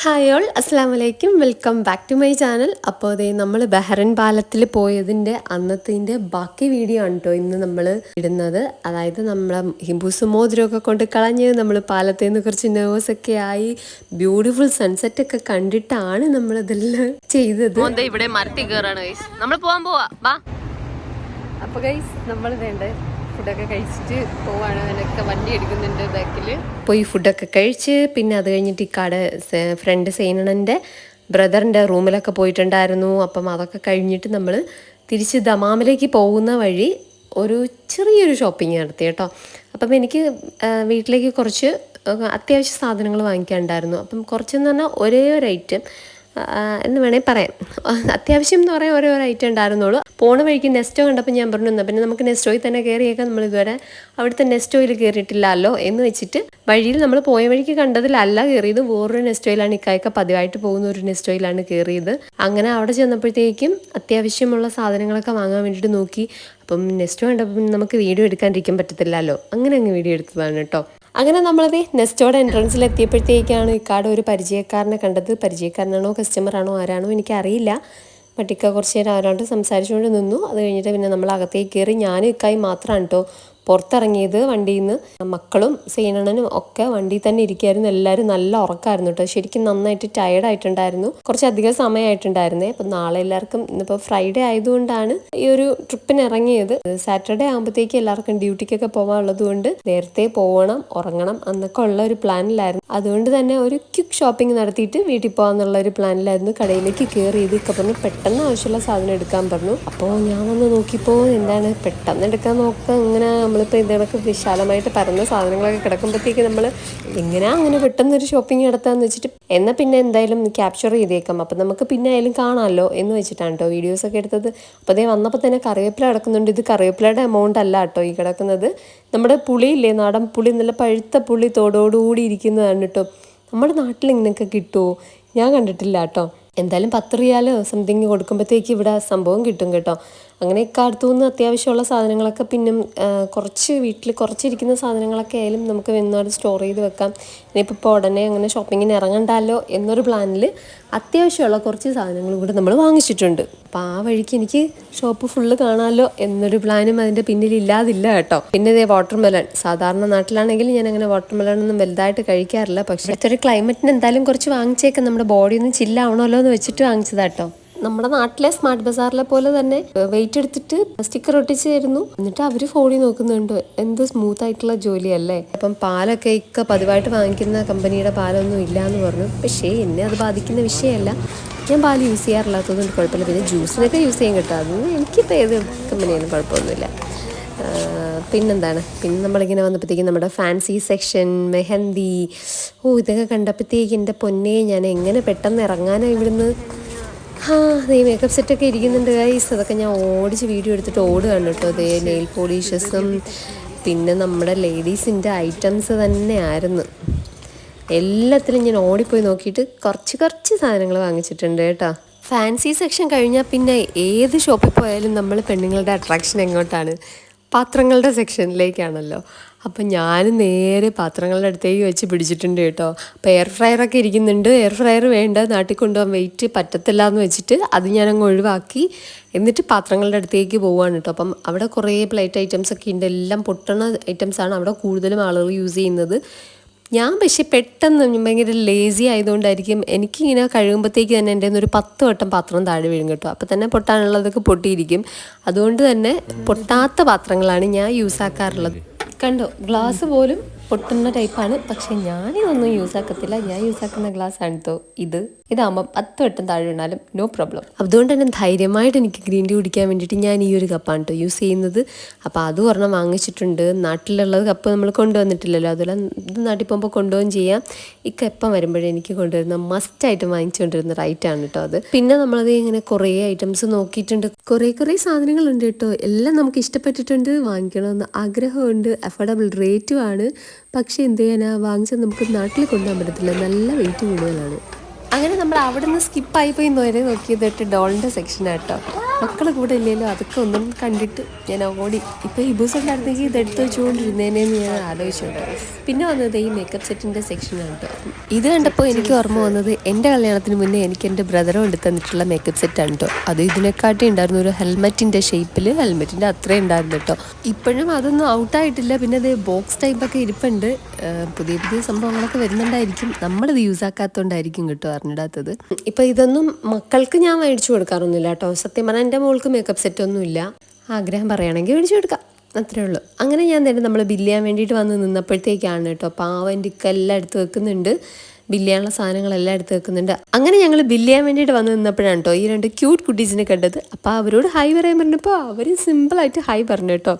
Hi all അസ്സാം വലൈക്കും welcome back to my channel അപ്പോൾ അതേ നമ്മൾ ബഹ്റൻ പാലത്തിൽ പോയതിന്റെ അന്നത്തിന്റെ ബാക്കി വീഡിയോ ആണ് കേട്ടോ ഇന്ന് നമ്മൾ ഇടുന്നത്. അതായത് നമ്മളെ ഹിംബു സമോദ്രമൊക്കെ കൊണ്ട് കളഞ്ഞ് നമ്മൾ പാലത്തിൽ നിന്ന് കുറച്ച് നെർവസ് ഒക്കെ ആയി ബ്യൂട്ടിഫുൾ സൺസെറ്റ് ഒക്കെ കണ്ടിട്ടാണ് നമ്മൾ ഇതെല്ലാം ചെയ്തത് ഇവിടെ മരത്തി കയറാണ് നമ്മൾ പോവാൻ പോവാ. അപ്പൊ ഗൈസ് നമ്മൾ വേണ്ട ഫുഡൊക്കെ കഴിച്ചിട്ട് പോവാണ്. അതിനൊക്കെ വണ്ടി എടുക്കുന്നുണ്ട് ബാക്കിൽ പോയി ഫുഡൊക്കെ കഴിച്ച് പിന്നെ അത് കഴിഞ്ഞിട്ട് ഈ കട ഫ്രണ്ട് സേനണന്റെ ബ്രദറിന്റെ റൂമിലൊക്കെ പോയിട്ടുണ്ടായിരുന്നു. അപ്പം അതൊക്കെ കഴിഞ്ഞിട്ട് നമ്മൾ തിരിച്ച് ദമാമിലേക്ക് പോകുന്ന വഴി ഒരു ചെറിയൊരു ഷോപ്പിംഗ് നടത്തി കേട്ടോ. അപ്പം എനിക്ക് വീട്ടിലേക്ക് കുറച്ച് അത്യാവശ്യ സാധനങ്ങൾ വാങ്ങിക്കാനുണ്ടായിരുന്നു. അപ്പം കുറച്ചെന്ന് പറഞ്ഞാൽ ഒരേ ഒരു ഐറ്റം എന്ന് വേണേൽ പറയാം. അത്യാവശ്യം എന്ന് പറയാൻ ഓരോ ഐറ്റം ഉണ്ടായിരുന്നുള്ളൂ. പോണ വഴിക്ക് നെസ്റ്റോ കണ്ടപ്പോൾ ഞാൻ പറഞ്ഞു എന്നാൽ പിന്നെ നമുക്ക് നെസ്റ്റോയിൽ തന്നെ കയറിയേക്കാം നമ്മൾ ഇതുവരെ അവിടുത്തെ നെസ്റ്റോയിൽ കയറിയിട്ടില്ലല്ലോ എന്ന് വെച്ചിട്ട് വഴിയിൽ നമ്മൾ പോയ വഴിക്ക് കണ്ടതിലല്ല കയറിയത് വേറൊരു നെസ്റ്റോയിലാണ് ഇക്കായൊക്കെ പതിവായിട്ട് പോകുന്ന ഒരു നെസ്റ്റോയിലാണ് കയറിയത് അങ്ങനെ അവിടെ ചെന്നപ്പോഴത്തേക്കും അത്യാവശ്യമുള്ള സാധനങ്ങളൊക്കെ വാങ്ങാൻ വേണ്ടിയിട്ട് നോക്കി. അപ്പം നെസ്റ്റോ കണ്ടപ്പോൾ നമുക്ക് വീഡിയോ എടുക്കാണ്ടിരിക്കാൻ പറ്റത്തില്ലല്ലോ. അങ്ങനെ അങ്ങ് വീഡിയോ എടുത്തതാണ് കേട്ടോ. അങ്ങനെ നമ്മളത് നെസ്റ്റോടെ എൻട്രൻസിൽ എത്തിയപ്പോഴത്തേക്കാണ് ഇക്കാട് ഒരു പരിചയക്കാരനെ കണ്ടത്. പരിചയക്കാരനാണോ കസ്റ്റമറാണോ ആരാണോ എനിക്കറിയില്ല. പട്ടിക്ക കുറച്ച് നേരം ആരാണ്ട് സംസാരിച്ചുകൊണ്ട് നിന്നു. അത് കഴിഞ്ഞിട്ട് പിന്നെ നമ്മൾ അകത്തേക്ക് കയറി ഞാനും ഇക്കായി മാത്രമാണ് കേട്ടോ പുറത്തിറങ്ങിയത് വണ്ടിയിൽ നിന്ന് മക്കളും സീനണനും ഒക്കെ വണ്ടിയിൽ തന്നെ ഇരിക്കുകയായിരുന്നു എല്ലാവരും നല്ല ഉറക്കമായിരുന്നു കേട്ടോ ശരിക്കും നന്നായിട്ട് ടയർഡ് ആയിട്ടുണ്ടായിരുന്നു. കുറച്ചധികം സമയമായിട്ടുണ്ടായിരുന്നേ. അപ്പം നാളെ എല്ലാവർക്കും ഇന്നിപ്പോൾ ഫ്രൈഡേ ആയതുകൊണ്ടാണ് ഈ ഒരു ട്രിപ്പിന് ഇറങ്ങിയത്. സാറ്റർഡേ ആകുമ്പോഴത്തേക്ക് എല്ലാവർക്കും ഡ്യൂട്ടിക്കൊക്കെ പോകാനുള്ളത് കൊണ്ട് നേരത്തെ പോകണം ഉറങ്ങണം എന്നൊക്കെ ഉള്ള ഒരു പ്ലാനിലായിരുന്നു അതുകൊണ്ട് തന്നെ ഒരു ക്വിക്ക് ഷോപ്പിംഗ് നടത്തിയിട്ട് വീട്ടിൽ പോകാമെന്നുള്ള ഒരു പ്ലാനിലായിരുന്നു കടയിലേക്ക് കയറി ഇതൊക്കെ പറഞ്ഞു പെട്ടെന്ന് ആവശ്യമുള്ള സാധനം എടുക്കാൻ പറഞ്ഞു. അപ്പോൾ ഞാൻ വന്ന് നോക്കിയപ്പോൾ എന്താണ്? പെട്ടെന്ന് എടുക്കാൻ നോക്കുക ഇങ്ങനെ നമ്മളിപ്പോൾ ഇതൊക്കെ വിശാലമായിട്ട് പരന്ന സാധനങ്ങളൊക്കെ കിടക്കുമ്പോഴത്തേക്ക് നമ്മൾ ഇങ്ങനെ അങ്ങനെ പെട്ടെന്ന് ഒരു ഷോപ്പിംഗ് നടത്താമെന്ന് വെച്ചിട്ട് എന്നാൽ പിന്നെ എന്തായാലും ക്യാപ്ചർ ചെയ്തേക്കാം. അപ്പം നമുക്ക് പിന്നെ ആയാലും കാണാമല്ലോ എന്ന് വെച്ചിട്ടാണ് കേട്ടോ വീഡിയോസൊക്കെ എടുത്തത്. അപ്പോൾ അതേ വന്നപ്പോൾ തന്നെ കറിവേപ്പില കിടക്കുന്നുണ്ട് ഇത് കറിവേപ്പിലയുടെ എമൗണ്ട് അല്ല കേട്ടോ ഈ കിടക്കുന്നത്. നമ്മുടെ പുളിയില്ലേ? നാടൻ പുളി നല്ല പഴുത്ത പുളി തോടോടുകൂടി ഇരിക്കുന്നതാണ് കേട്ടോ നമ്മുടെ നാട്ടിൽ ഇങ്ങനെയൊക്കെ കിട്ടുമോ ഞാൻ കണ്ടിട്ടില്ല കേട്ടോ എന്തായാലും പത്ത് റിയാലോ സംതിങ് കൊടുക്കുമ്പോഴത്തേക്ക് ഇവിടെ സംഭവം കിട്ടും കേട്ടോ. അങ്ങനെയൊക്കെ ഇക്കാലത്തു നിന്ന് അത്യാവശ്യമുള്ള സാധനങ്ങളൊക്കെ പിന്നെ കുറച്ച് വീട്ടിൽ കുറച്ചിരിക്കുന്ന സാധനങ്ങളൊക്കെ ആയാലും നമുക്ക് വന്നാൽ സ്റ്റോർ ചെയ്ത് വെക്കാം. ഇനിയിപ്പോൾ ഇപ്പോൾ ഉടനെ അങ്ങനെ ഷോപ്പിങ്ങിന് ഇറങ്ങണ്ടല്ലോ എന്നൊരു പ്ലാനിൽ അത്യാവശ്യമുള്ള കുറച്ച് സാധനങ്ങളും കൂടെ നമ്മൾ വാങ്ങിച്ചിട്ടുണ്ട്. അപ്പോൾ ആ വഴിക്ക് എനിക്ക് ഷോപ്പ് ഫുള്ള് കാണാമല്ലോ എന്നൊരു പ്ലാനും അതിന്റെ പിന്നിൽ ഇല്ലാതില്ല കേട്ടോ. പിന്നെ ഇതേ വാട്ടർ മെലൺ സാധാരണ നാട്ടിലാണെങ്കിൽ ഞാൻ അങ്ങനെ വാട്ടർ മെലൺ ഒന്നും വലുതായിട്ട് കഴിക്കാറില്ല. പക്ഷേ ഒരു ക്ലൈമറ്റിന് എന്തായാലും കുറച്ച് വാങ്ങിച്ചേക്കാം. നമ്മുടെ ബോഡി ഒന്ന് ചില്ലാവണമല്ലോ എന്ന് വെച്ചിട്ട് വാങ്ങിച്ചതാട്ടോ നമ്മുടെ നാട്ടിലെ സ്മാർട്ട് ബസാറിലെ പോലെ തന്നെ വെയിറ്റ് എടുത്തിട്ട് സ്റ്റിക്കർ ഒട്ടിച്ച് തരുന്നു എന്നിട്ട് അവർ ഫോണിൽ നോക്കുന്നുണ്ട് എന്ത് സ്മൂത്ത് ആയിട്ടുള്ള ജോലിയല്ലേ? അപ്പം പാലൊക്കെ ഇക്ക പതിവായിട്ട് വാങ്ങിക്കുന്ന കമ്പനിയുടെ പാലൊന്നും ഇല്ല എന്ന് പറഞ്ഞു. പക്ഷേ എന്നെ അത് ബാധിക്കുന്ന വിഷയമല്ല. ഞാൻ പാൽ യൂസ് ചെയ്യാറില്ലാത്തതുകൊണ്ട് കുഴപ്പമില്ല. പിന്നെ ജ്യൂസിനൊക്കെ യൂസ് ചെയ്യാൻ കിട്ടും. അതൊന്നും എനിക്കിപ്പോൾ ഏത് കമ്പനിയാലും കുഴപ്പമൊന്നുമില്ല. പിന്നെന്താണ്? പിന്നെ നമ്മളിങ്ങനെ വന്നപ്പോഴത്തേക്കും നമ്മുടെ ഫാൻസി സെക്ഷൻ മെഹന്തി. ഓ ഇതൊക്കെ കണ്ടപ്പോഴത്തേക്ക് എന്റെ പൊന്നെ ഞാൻ എങ്ങനെ പെട്ടെന്ന് ഇറങ്ങാനാണ് ഇവിടുന്ന്? ആ ദേ മേക്കപ്പ് സെറ്റൊക്കെ ഇരിക്കുന്നുണ്ട് ഗൈസ് അതൊക്കെ ഞാൻ ഓടിച്ച് വീഡിയോ എടുത്തിട്ട് ഓടുകയാണ് കേട്ടോ. അതേ നെയിൽ പോളിഷസും പിന്നെ നമ്മുടെ ലേഡീസിന്റെ ഐറ്റംസ് തന്നെയായിരുന്നു. എല്ലാത്തിലും ഞാൻ ഓടിപ്പോയി നോക്കിയിട്ട് കുറച്ച് കുറച്ച് സാധനങ്ങൾ വാങ്ങിച്ചിട്ടുണ്ട് കേട്ടോ. ഫാൻസി സെക്ഷൻ കഴിഞ്ഞാൽ പിന്നെ ഏത് ഷോപ്പിൽ പോയാലും നമ്മൾ പെണ്ണുങ്ങളുടെ അട്രാക്ഷൻ എങ്ങോട്ടാണ്? പാത്രങ്ങളുടെ സെക്ഷനിലേക്കാണല്ലോ. അപ്പം ഞാൻ നേരെ പാത്രങ്ങളുടെ അടുത്തേക്ക് വെച്ച് പിടിച്ചിട്ടുണ്ട് കേട്ടോ. അപ്പോൾ എയർ ഫ്രയറൊക്കെ ഇരിക്കുന്നുണ്ട്. എയർ ഫ്രയർ വേണ്ട നാട്ടിൽ കൊണ്ടുപോകാൻ വെയിറ്റ് പറ്റത്തില്ല എന്ന് വെച്ചിട്ട് അത് ഞാൻ അങ്ങ് ഒഴിവാക്കി. എന്നിട്ട് പാത്രങ്ങളുടെ അടുത്തേക്ക് പോവുകയാണ് കേട്ടോ. അപ്പം അവിടെ കുറേ പ്ലേറ്റ് ഐറ്റംസ് ഒക്കെ ഉണ്ട്. എല്ലാം പൊട്ടണ ഐറ്റംസാണ് അവിടെ കൂടുതലും ആളുകൾ യൂസ് ചെയ്യുന്നത്. ഞാൻ പക്ഷെ പെട്ടെന്ന് ഭയങ്കര ലേസി ആയതുകൊണ്ടായിരിക്കും എനിക്കിങ്ങനെ കഴുകുമ്പോഴത്തേക്ക് തന്നെ എന്റെ ഒരു പത്ത് വട്ടം പാത്രം താഴെ വീഴും കേട്ടോ. അപ്പോൾ തന്നെ പൊട്ടാനുള്ളതൊക്കെ പൊട്ടിയിരിക്കും. അതുകൊണ്ട് തന്നെ പൊട്ടാത്ത പാത്രങ്ങളാണ് ഞാൻ യൂസ് ആക്കാറുള്ളത്. കണ്ടോ ഗ്ലാസ് പോലും പൊട്ടുന്ന ടൈപ്പാണ് പക്ഷെ ഞാനിതൊന്നും യൂസ് ആക്കത്തില്ല. ഞാൻ യൂസ് ആക്കുന്ന ഗ്ലാസ് ആണ് കേട്ടോ ഇത്. ഇതാകുമ്പോൾ പത്ത് വട്ടം താഴെ വീണാലും നോ പ്രോബ്ലം അതുകൊണ്ട് തന്നെ ധൈര്യമായിട്ട് എനിക്ക് ഗ്രീൻ ടീ കുടിക്കാൻ വേണ്ടിയിട്ട് ഞാൻ ഈ ഒരു കപ്പാണ് കേട്ടോ യൂസ് ചെയ്യുന്നത്. അപ്പോൾ അത് ഒരെണ്ണം വാങ്ങിച്ചിട്ടുണ്ട്. നാട്ടിലുള്ളത് കപ്പ് നമ്മൾ കൊണ്ടുവന്നിട്ടില്ലല്ലോ. അതുപോലെ ഇത് നാട്ടിൽ പോകുമ്പോൾ കൊണ്ടുപോകും ചെയ്യാം. ഈ കപ്പം വരുമ്പോഴേ എനിക്ക് കൊണ്ടുവരുന്ന മസ്റ്റായിട്ട് വാങ്ങിച്ചുകൊണ്ടിരുന്ന റൈറ്റാണ് കേട്ടോ അത്. പിന്നെ നമ്മളത് ഇങ്ങനെ കുറേ ഐറ്റംസ് നോക്കിയിട്ടുണ്ട്. കുറേ കുറേ സാധനങ്ങളുണ്ട് കേട്ടോ എല്ലാം നമുക്ക് ഇഷ്ടപ്പെട്ടിട്ടുണ്ട്. വാങ്ങിക്കണമെന്ന് ആഗ്രഹമുണ്ട്. അഫോർഡബിൾ റേറ്റുമാണ് പക്ഷേ എന്ത് ചെയ്യാനാ? വാങ്ങിച്ചാൽ നമുക്ക് നാട്ടിൽ കൊണ്ടുപോകാൻ പറ്റത്തില്ല. നല്ല വെയിറ്റ് കൂടുതലാണ്. അങ്ങനെ നമ്മൾ അവിടെ നിന്ന് സ്കിപ്പായി പോയി നേരെ നോക്കിയത് ഡോളിന്റെ സെക്ഷൻ ആട്ടോ മക്കളെ കൂടെ ഇല്ലല്ലോ അതൊക്കെ ഒന്നും കണ്ടിട്ട് ഞാൻ ഓടി. ഇപ്പം ഹിബൂസ് ഉണ്ടായിരുന്നെങ്കിൽ ഇത് എടുത്ത് വെച്ചുകൊണ്ടിരുന്നേനെന്ന് ഞാൻ ആലോചിച്ചുണ്ട് പിന്നെ വന്നത് ഈ മേക്കപ്പ് സെറ്റിന്റെ സെക്ഷനാണ് കേട്ടോ ഇത് കണ്ടപ്പോൾ എനിക്ക് ഓർമ്മ വന്നത് എന്റെ കല്യാണത്തിന് മുന്നേ എനിക്ക് എന്റെ ബ്രദറും എടുത്ത് തന്നിട്ടുള്ള മേക്കപ്പ് സെറ്റാണ് കേട്ടോ അത് ഇതിനെക്കാട്ടി ഉണ്ടായിരുന്നു ഒരു ഹെൽമെറ്റിന്റെ ഷേപ്പിൽ ഹെൽമെറ്റിന്റെ അത്രയും ഉണ്ടായിരുന്നു കേട്ടോ ഇപ്പോഴും അതൊന്നും ഔട്ടായിട്ടില്ല പിന്നെ അത് ബോക്സ് ടൈപ്പൊക്കെ ഇരിപ്പുണ്ട്. പുതിയ പുതിയ സംഭവങ്ങളൊക്കെ വരുന്നുണ്ടായിരിക്കും. നമ്മളിത് യൂസ് ആക്കാത്തതുകൊണ്ടായിരിക്കും കേട്ടോ അറിഞ്ഞിടാത്തത്. ഇപ്പം ഇതൊന്നും മക്കൾക്ക് ഞാൻ മേടിച്ചു കൊടുക്കാറൊന്നുമില്ല കേട്ടോ സത്യം പറഞ്ഞാൽ എന്റെ മോൾക്ക് മേക്കപ്പ് സെറ്റ് ഒന്നുമില്ല ആഗ്രഹം പറയുകയാണെങ്കിൽ മേടിച്ചു കൊടുക്കാം. അത്രേ ഉള്ളൂ. അങ്ങനെ ഞാൻ തന്നെ നമ്മൾ ബില്ല് ചെയ്യാൻ വേണ്ടിയിട്ട് വന്ന് നിന്നപ്പോഴത്തേക്കാണ് കേട്ടോ പാവന്റെ എല്ലാം എടുത്ത് വെക്കുന്നുണ്ട്. ബില്ല് ചെയ്യാനുള്ള സാധനങ്ങളെല്ലാം എടുത്ത് വെക്കുന്നുണ്ട്. അങ്ങനെ ഞങ്ങൾ ബില്ല് ചെയ്യാൻ വേണ്ടിയിട്ട് വന്ന് നിന്നപ്പോഴാണ് കേട്ടോ ഈ രണ്ട് ക്യൂട്ട് കുട്ടീസിനെ കണ്ടത്. അപ്പോൾ അവരോട് ഹായ് പറയാൻ പറഞ്ഞപ്പോൾ അവർ സിമ്പിളായിട്ട് ഹായ് പറഞ്ഞു കേട്ടോ.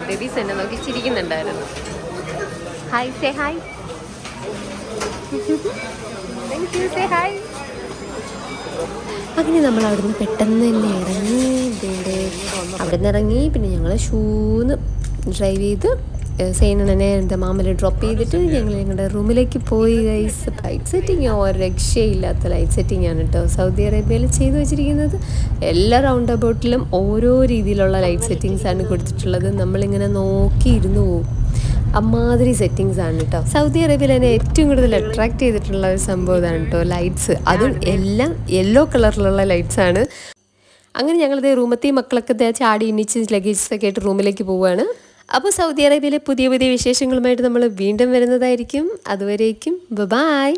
Babies ചിരിക്കുന്നുണ്ടായിരുന്നു. Hi say hi thank you say hi അങ്ങനെ നമ്മൾ അവിടുന്ന് പെട്ടെന്ന് തന്നെ ഇറങ്ങി ഇതിന്റെ അവിടെ നിന്ന് ഇറങ്ങി പിന്നെ ഞങ്ങൾ ഷൂന്ന് ഡ്രൈവ് ചെയ്ത് സേനണനെ എന്താ മാമല ഡ്രോപ്പ് ചെയ്തിട്ട് ഞങ്ങൾ ഞങ്ങളുടെ റൂമിലേക്ക് പോയി ഗൈസ് ലൈറ്റ് സെറ്റിങ് ഒരു രക്ഷയില്ലാത്ത ലൈറ്റ് സെറ്റിംഗ് ആണ് കേട്ടോ സൗദി അറേബ്യയിൽ ചെയ്തു വെച്ചിരിക്കുന്നത്. എല്ലാ റൗണ്ട് അബൌട്ടിലും ഓരോ രീതിയിലുള്ള ലൈറ്റ് സെറ്റിങ്സ് ആണ് കൊടുത്തിട്ടുള്ളത്. നമ്മളിങ്ങനെ നോക്കിയിരുന്നു. പോകും അമ്മാതിരി സെറ്റിങ്സ് ആണ് കേട്ടോ സൗദി അറേബ്യയിൽ എന്നെ ഏറ്റവും കൂടുതൽ അട്രാക്ട് ചെയ്തിട്ടുള്ള ഒരു സംഭവം ഇതാണ് കേട്ടോ ലൈറ്റ്സ് അതും എല്ലാം യെല്ലോ കളറിലുള്ള ലൈറ്റ്സ് ആണ്. അങ്ങനെ ഞങ്ങളിത് റൂമത്തെ മക്കളൊക്കെ ചാടി ഇണിച്ച് ലഗേജസ് ഒക്കെ ആയിട്ട് റൂമിലേക്ക് പോവുകയാണ് അപ്പോൾ സൗദി അറേബ്യയിലെ പുതിയ പുതിയ വിശേഷങ്ങളുമായിട്ട് നമ്മൾ വീണ്ടും വരുന്നതായിരിക്കും. അതുവരേക്കും ബൈ